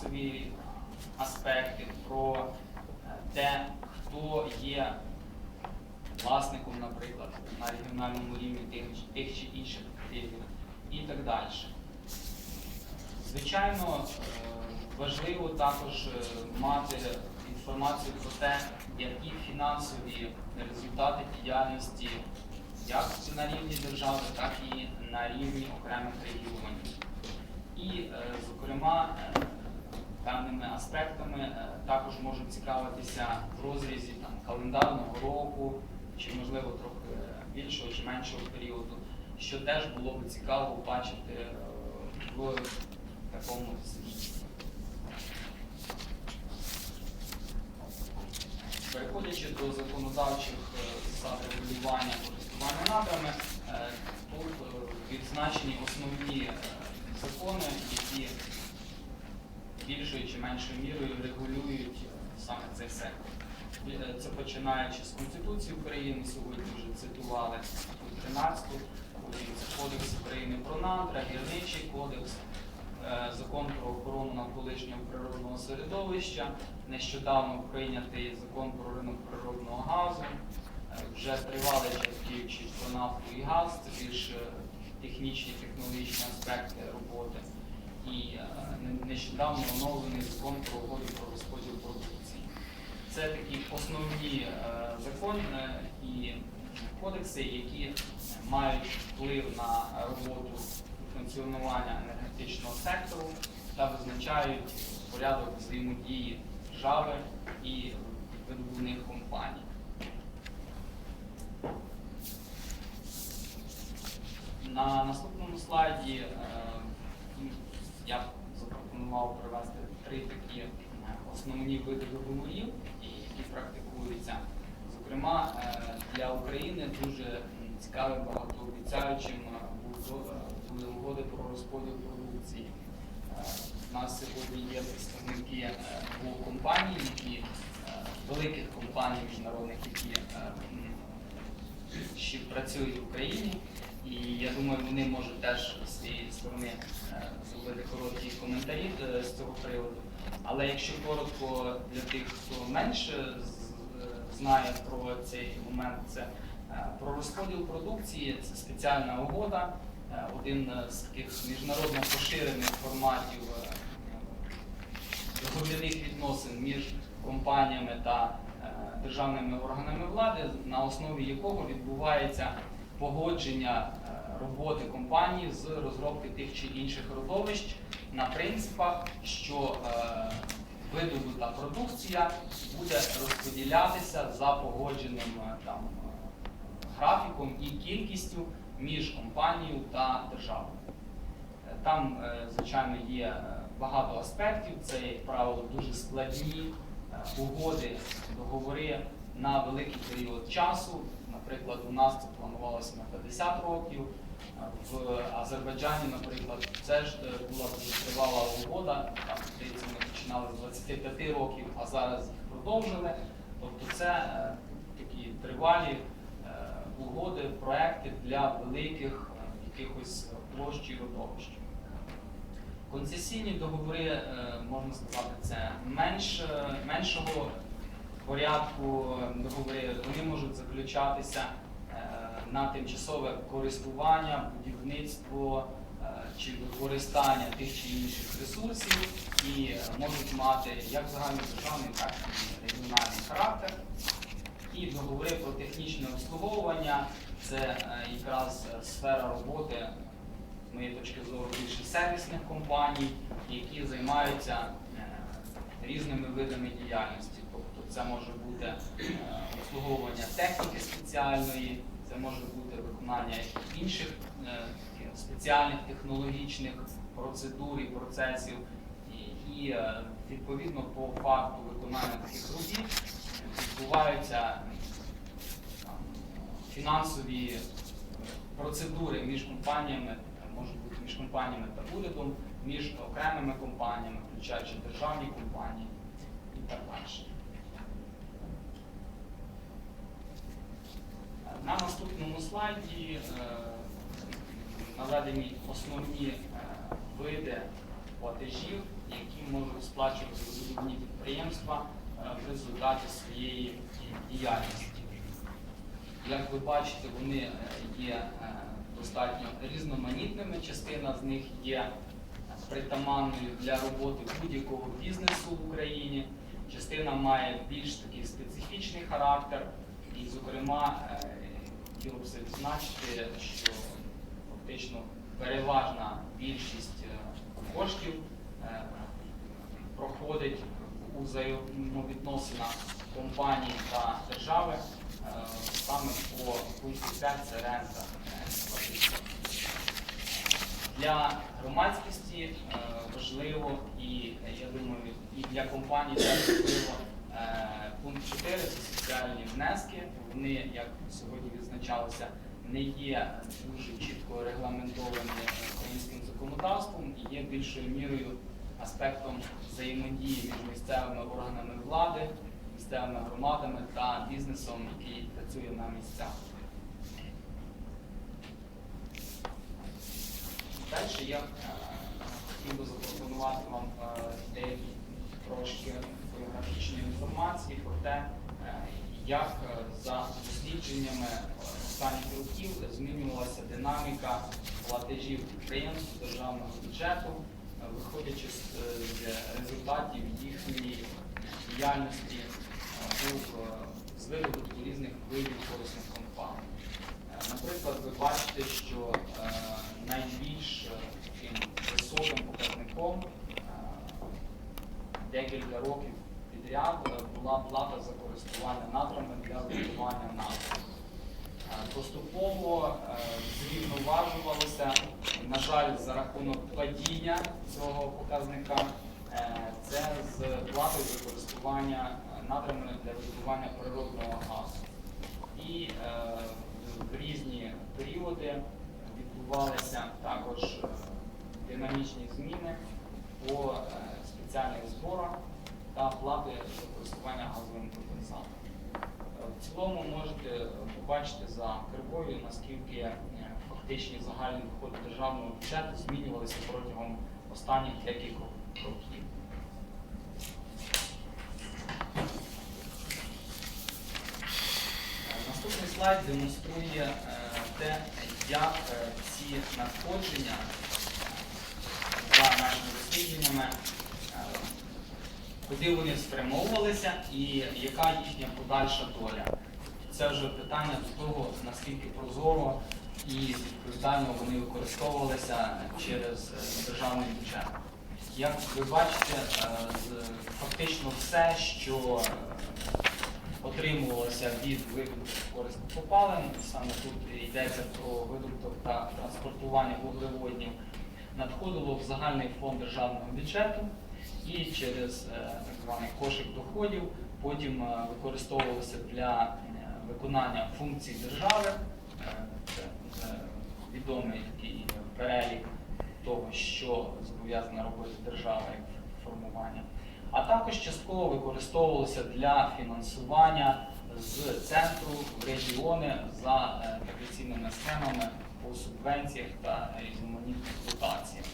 фінансові аспекти, про е, те, хто є власником, наприклад, на регіональному рівні тих, тих чи інших активів і так далі. Звичайно, е, важливо також е, мати інформацію про те, які фінансові результати діяльності як на рівні держави, так і на рівні окремих регіонів. І, зокрема, певними аспектами е, також можуть цікавитися в розрізі там, календарного року, чи, можливо, трохи більшого чи меншого періоду, що теж було б цікаво бачити е, в такому звіті. Переходячи до законодавчих е, засад регулювання користування надрами, тут відзначені основні закони, які більшою чи меншою мірою регулюють саме цей сектор. Е, Це починаючи з Конституції України, сьогодні вже цитували 13, потім це Кодекс України про надра, гірничий кодекс, е, закон про охорону навколишнього природного середовища, нещодавно прийнятий закон про ринок природного газу, е, вже тривалий час діючий про нафту і газ, це більш технічні, технологічні аспекти роботи. І е, нещодавно оновлений закон про угоду про розподіл продукції. Це такі основні е, закони е, і кодекси, які мають вплив на роботу функціонування енергетичного сектору та визначають порядок взаємодії держави і видобувних компаній. На наступному слайді запропонував привести три такі е, основні види договорів, які практикуються. Зокрема, е, для України дуже цікавим багатообіцяючим е, були угоди про розподіл продукції. У нас сьогодні є представники двох компаній, які великих компаній міжнародних, які ще працюють в Україні. І я думаю, вони можуть теж з своєї сторони е, зробити короткі коментарі е, з цього приводу. Але якщо коротко для тих, хто менше е, знає про цей момент, це про розподіл продукції, це спеціальна угода, один з таких міжнародно поширених форматів договірних відносин між компаніями та державними органами влади, на основі якого відбувається погодження роботи компанії з розробки тих чи інших родовищ на принципах, що е, видобута продукція буде розподілятися за погодженим е, там графіком і кількістю між компанією та державою. Е, Там, е, звичайно, є багато аспектів. Це, як правило, дуже складні угоди, договори на великий період часу. Наприклад, у нас це планувалося на 50 років. В Азербайджані, наприклад, це ж е, була тривала угода. Там, здається, вони починали з 25 років, а зараз їх продовжили. Тобто це е, такі тривалі е, угоди, проекти для великих якихось площ і родовищ. Концесійні договори, можна сказати, це менш, меншого порядку договори. Вони можуть заключатися на тимчасове користування, будівництво е, чи використання тих чи інших ресурсів і е, можуть мати як загальнодержавний, так і регіональний характер. І договори про технічне обслуговування це е, якраз сфера роботи, з моєї точки зору, більше сервісних компаній, які займаються різними видами діяльності. Тобто це може бути обслуговування техніки спеціальної, це може бути виконання інших е, спеціальних технологічних процедур і процесів. І, е, відповідно по факту виконання таких робіт відбуваються там, фінансові е, процедури між компаніями, е, можуть бути між компаніями та урядом, між окремими компаніями, включаючи державні компанії і так далі. Е, На наступному слайді е, наведені основні е, види платежів, які можуть сплачувати видобувні підприємства е, в результаті своєї діяльності. Як ви бачите, вони є достатньо різноманітними. Частина з них є притаманною для роботи будь-якого бізнесу в Україні. Частина має більш такий специфічний характер. І, зокрема, хотіло б це відзначити, що фактично переважна більшість е, коштів е, проходить у взаємовідносинах компанії та держави е, саме по пункту 5 це рента. Для громадськості важливо і я думаю, і для компаній теж важливо пункт 4 це соціальні внески. Вони, як сьогодні відзначалося, не є дуже чітко регламентовані українським законодавством і є більшою мірою аспектом взаємодії між місцевими органами влади, місцевими громадами та бізнесом, який працює на місцях. Далі я е, хотів би запропонувати вам е, деякі трошки біографічної інформації про те, е, як е, за дослідженнями е, останніх років змінювалася динаміка платежів підприємств державного бюджету, виходячи з результатів їхньої діяльності з видобутку різних видів корисних компаній. Наприклад, ви бачите, що найбільш таким високим показником декілька років підряд е, була плата за користування надрами для будування надрів. Е, Поступово е, зрівноважувалося, на жаль, за рахунок падіння цього показника, це з платою за користування надрами для видобування природного газу. І в різні періоди відбувалися також динамічні зміни по спеціальних зборах та плати за користування газовим потенціалом. Е, В цілому можете побачити за кривою, наскільки е, фактичні загальні доходи державного бюджету змінювалися протягом останніх декількох років. Е, Наступний слайд демонструє е, те, як е, ці надходження е, за нашими дослідженнями, е, куди вони спрямовувалися і яка їхня подальша доля. Це вже питання до того, наскільки прозоро і відповідально вони використовувалися через е, державний бюджет. Як ви бачите, е, фактично все, що е, отримувалося від видобутку корисних попалин. Саме тут йдеться про видобуток та транспортування вуглеводнів. Надходило в загальний фонд державного бюджету і через е, так званий кошик доходів потім е, використовувалося для е, виконання функцій держави. Це відомий такий перелік того, що зобов'язана робити держава як формування а також частково використовувалося для фінансування з центру в регіони за традиційними схемами по субвенціях та різноманітних дотаціях.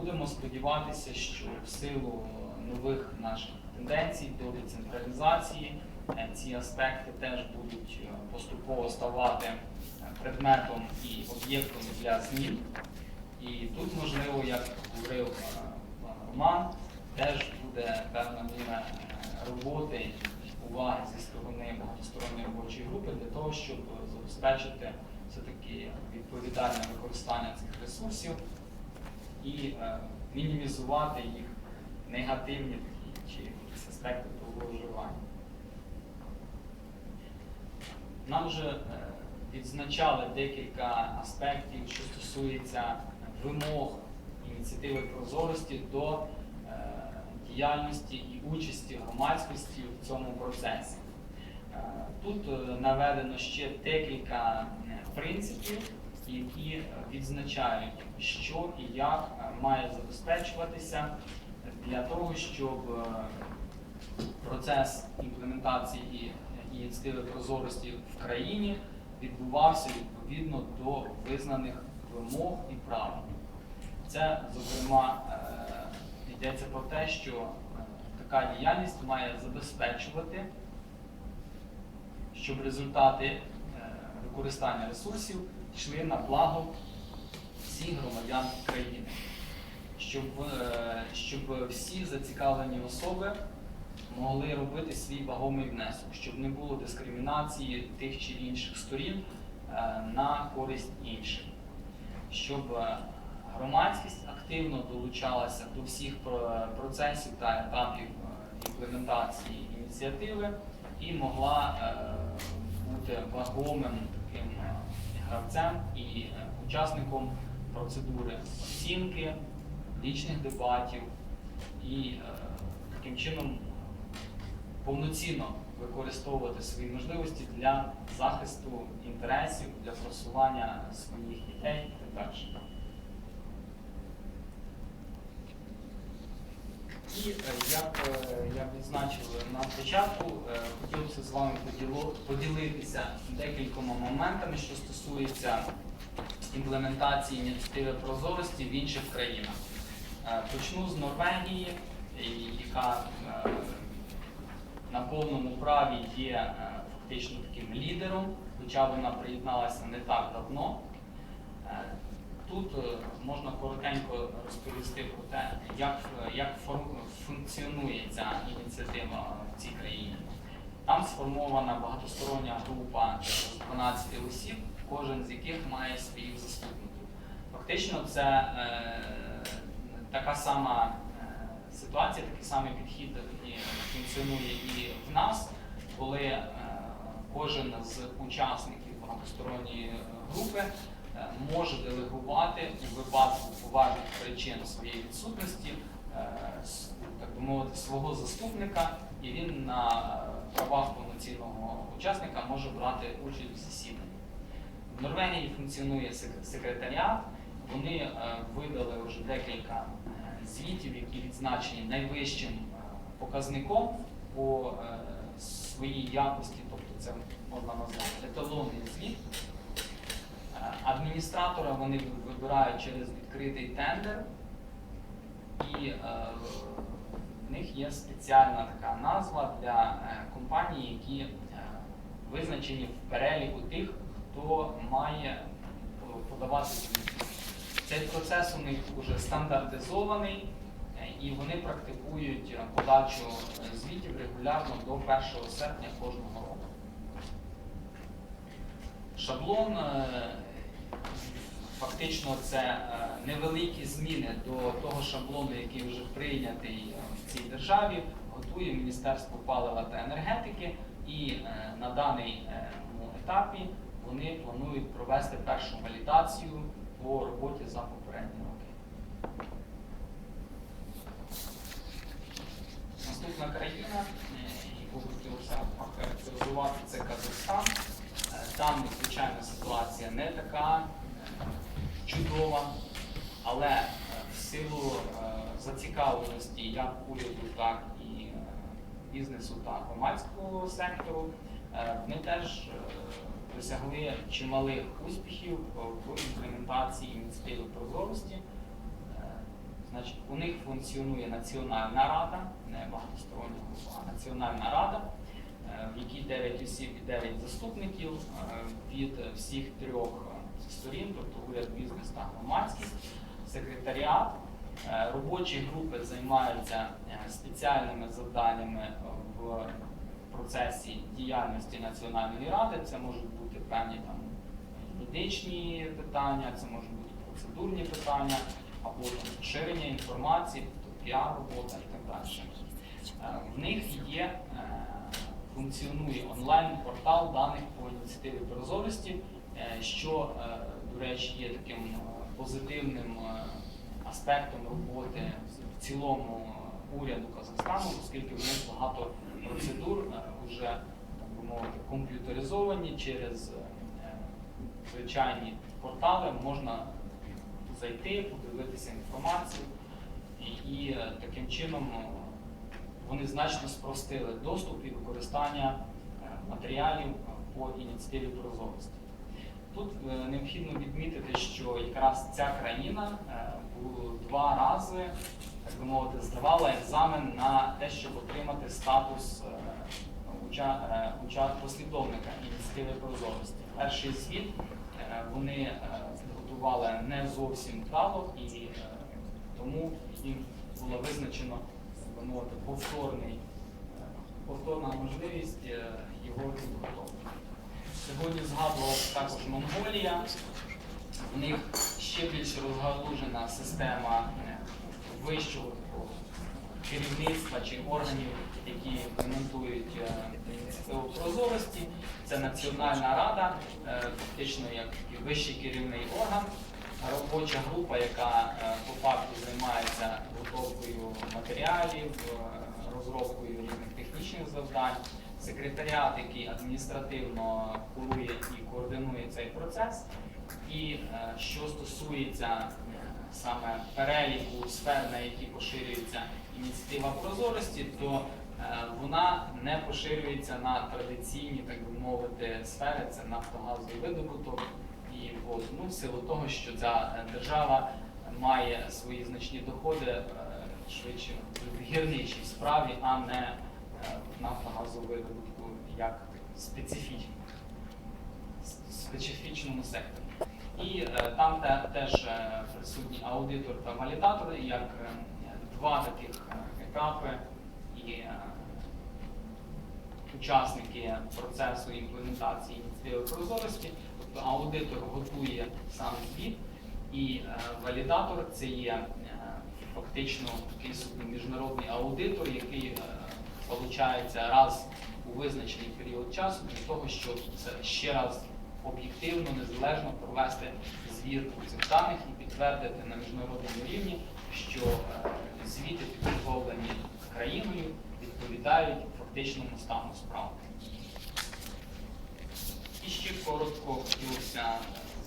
Будемо сподіватися, що в силу нових наших тенденцій до децентралізації е, ці аспекти теж будуть е, поступово ставати е, предметом і об'єктом для змін. І тут, можливо, як говорив пан Роман, теж буде певна міра роботи уваги зі сторони багатосторонньої робочої групи для того, щоб забезпечити все-таки відповідальне використання цих ресурсів і е, мінімізувати їх негативні такі чи якісь аспекти того вживання. Нам вже е, відзначали декілька аспектів, що стосується вимог ініціативи прозорості до е, діяльності і участі громадськості в цьому процесі. Е, Тут е, наведено ще декілька е, принципів, які е, відзначають, що і як е, має забезпечуватися для того, щоб е, процес імплементації ініціативи прозорості в країні відбувався відповідно до визнаних вимог і правил. Це, зокрема, йдеться про те, що така діяльність має забезпечувати, щоб результати використання ресурсів йшли на благо всіх громадян країни, щоб, е, щоб всі зацікавлені особи могли робити свій вагомий внесок, щоб не було дискримінації тих чи інших сторін е, на користь інших, щоб е, громадськість активно долучалася до всіх процесів та етапів імплементації ініціативи і могла бути вагомим гравцем і е, учасником процедури оцінки, лічних дебатів і е, таким чином повноцінно використовувати свої можливості для захисту інтересів, для просування своїх ідей і так далі. І е, як е, я відзначив на початку, е, хотілося з вами поділитися декількома моментами, що стосуються імплементації ініціативи прозорості в інших країнах. Почну з Норвегії, яка на повному праві є фактично таким лідером, хоча вона приєдналася не так давно. Тут е, можна коротенько розповісти про те, як, е, як функціонує ця ініціатива в цій країні. Там сформована багатостороння група з 12 осіб, кожен з яких має своїх заступників. Фактично, це е, така сама е, ситуація, такий самий підхід і функціонує і в нас, коли е, кожен з учасників багатосторонньої групи може делегувати у випадку поважних причин своєї відсутності, е, так би мовити, свого заступника, і він на е, правах повноцінного учасника може брати участь в засіданні. В Норвегії функціонує секретаріат. Вони е, видали вже декілька е, звітів, які відзначені найвищим е, показником по е, своїй якості, тобто це можна назвати еталонний звіт. Адміністратора вони вибирають через відкритий тендер, і е, в них є спеціальна така назва для е, компаній, які е, визначені в переліку тих, хто має е, подавати. Цей процес у них вже стандартизований, і вони практикують подачу звітів регулярно до 1 серпня кожного року. Шаблон фактично це е, невеликі зміни до того шаблону, який вже прийнятий е, в цій державі, готує Міністерство палива та енергетики, і е, на даний е, ну, етапі вони планують провести першу валідацію по роботі за попередні роки. Наступна країна, яку хотілося охарактеризувати, це Казахстан. Там, звичайно, ситуація не така чудова, але е, в силу е, зацікавленості як уряду, так і е, бізнесу та громадського сектору, ми теж досягли чималих успіхів в імплементації ініціативи прозорості. Значить, у них функціонує Національна рада, не багатостороння група, а Національна рада, в якій 9 осіб і 9 заступників е, від всіх трьох е, сторін, тобто уряд, бізнес та громадськість, секретаріат. Е, Робочі групи займаються е, спеціальними завданнями в процесі діяльності Національної ради. Це можуть бути певні там юридичні питання, це можуть бути процедурні питання або там, поширення інформації, тобто піар-робота і так далі. Е, В них є, е, функціонує онлайн-портал даних по ініціативі прозорості, е, що, е, до речі, є таким е, позитивним аспектом роботи в цілому уряду Казахстану, оскільки в них багато процедур вже так би мовити комп'ютеризовані через звичайні портали. Можна зайти, подивитися інформацію, і, таким чином вони значно спростили доступ і використання е, матеріалів е, по ініціативі прозорості. Тут е, необхідно відмітити, що якраз ця країна два рази, так би мовити, здавала екзамен на те, щоб отримати статус послідовника ініціативи прозорості. Перший звіт е, вони готували не зовсім вдало, і тому їм було визначено би повторний, е, повторна можливість е, його підготовки. Сьогодні згадувала також Монголія. У них ще більш розгалужена система е, вищого керівництва чи органів, які імплементують ініціативу прозорості. Це Національна рада, фактично як вищий керівний орган, робоча група, яка е, по факту займається готовкою матеріалів, е, розробкою різних технічних завдань, секретаріат, який адміністративно курує і координує цей процес. І е, що стосується саме переліку сфер, на які поширюється ініціатива прозорості, то вона не поширюється на традиційні, так би мовити, сфери, це нафтогазовий видобуток і. Ну, в силу того, що ця е, держава має свої значні доходи е, швидше в гірничій справі, а не е, в нафтогазовому видобутку як специфічному специфічному секторі. І там те, теж присутні аудитор та валідатор, як два таких етапи і учасники процесу імплементації ініціативи прозорості. Тобто аудитор готує сам звіт, і е, валідатор це є е, фактично такий міжнародний аудитор, який е, раз у визначений період часу для того, щоб це ще раз об'єктивно, незалежно провести звірку цих даних і підтвердити на міжнародному рівні, що звіти, підготовлені країною, відповідають фактичному стану справ. І ще коротко хотілося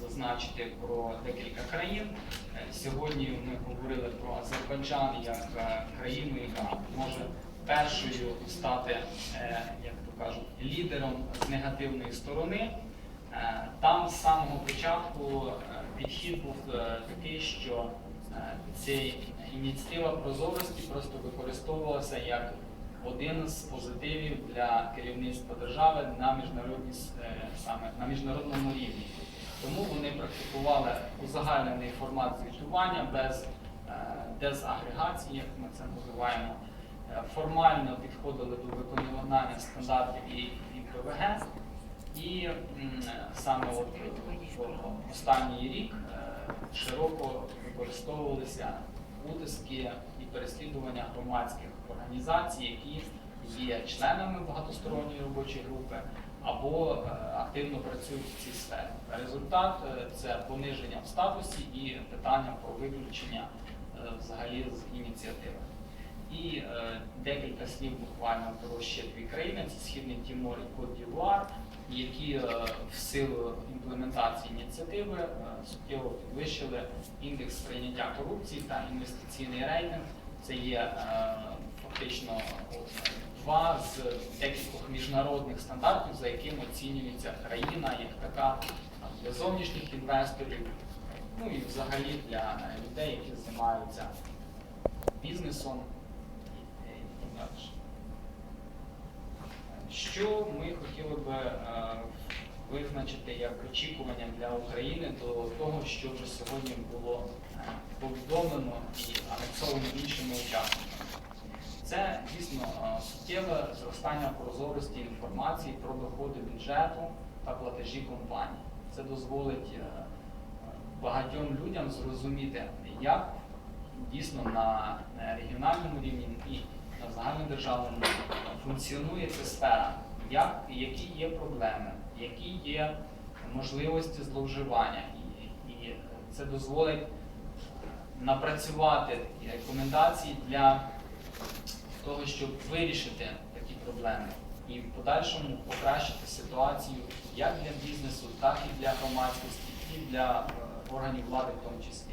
зазначити про декілька країн. Е, Сьогодні ми говорили про Азербайджан як е, країну, яка може першою стати, е, як то кажуть, лідером з негативної сторони. Там з самого початку підхід був такий, що ця ініціатива прозорості просто використовувалася як один з позитивів для керівництва держави на міжнародній с- е, саме на міжнародному рівні. Тому вони практикували узагальнений формат звітування без е, дезагрегації, як ми це називаємо. Е, Формально підходили до виконання стандартів і ІПВГ. І саме от останній рік широко використовувалися утиски переслідування громадських організацій, які є членами багатосторонньої робочої групи або е, активно працюють в цій сфері. Результат е, це пониження в статусі і питання про виключення е, взагалі з ініціативи. І декілька слів буквально про ще дві країни: це Східний Тімор і Кот д'Івуар, які в силу імплементації ініціативи е, суттєво підвищили індекс сприйняття корупції та інвестиційний рейтинг. Це є е, фактично два з декількох міжнародних стандартів, за якими оцінюється країна як така е, для зовнішніх інвесторів, ну і взагалі для е, людей, які займаються бізнесом далі. Що ми хотіли би е, визначити як очікування для України до того, що вже сьогодні було е, повідомлено і анонсовано іншими учасниками. Це дійсно е, суттєве зростання прозорості інформації про доходи бюджету та платежі компаній. Це дозволить е, багатьом людям зрозуміти, як дійсно на регіональному рівні і на загальнодержавному функціонує ця сфера, як, які є проблеми, які є можливості зловживання. І, і це дозволить напрацювати такі рекомендації для того, щоб вирішити такі проблеми і в подальшому покращити ситуацію як для бізнесу, так і для громадськості, і для е, органів влади в тому числі.